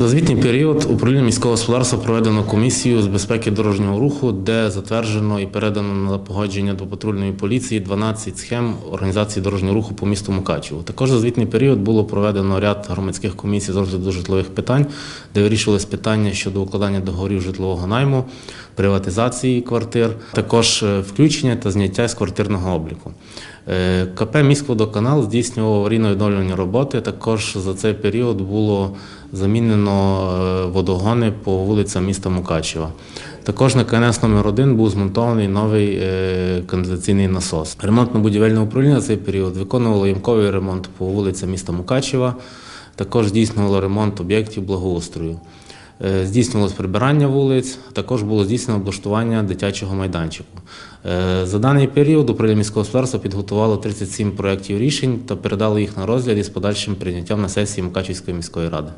За звітній період управління міського господарства проведено комісію з безпеки дорожнього руху, де затверджено і передано на погодження до патрульної поліції 12 схем організації дорожнього руху по місту Мукачево. Також за звітний період було проведено ряд громадських комісій з розгляду житлових питань, де вирішувалися питання щодо укладання договорів житлового найму, приватизації квартир, також е, включення та зняття з квартирного обліку. Е, КП «Міськводоканал» здійснював аварійно-відновлювальні роботи. Також за цей період було замінено е, водогони по вулицям міста Мукачева. Також на КНС номер 1 був змонтований новий е, каналізаційний насос. Ремонтно-будівельне управління за цей період виконувало ямковий ремонт по вулицям міста Мукачева. Також здійснювало ремонт об'єктів благоустрою. Е, Здійснювалось прибирання вулиць, також було здійснено облаштування дитячого майданчику. За даний період управління міського господарства підготувало 37 проєктів рішень та передало їх на розгляд із подальшим прийняттям на сесії Мукачівської міської ради.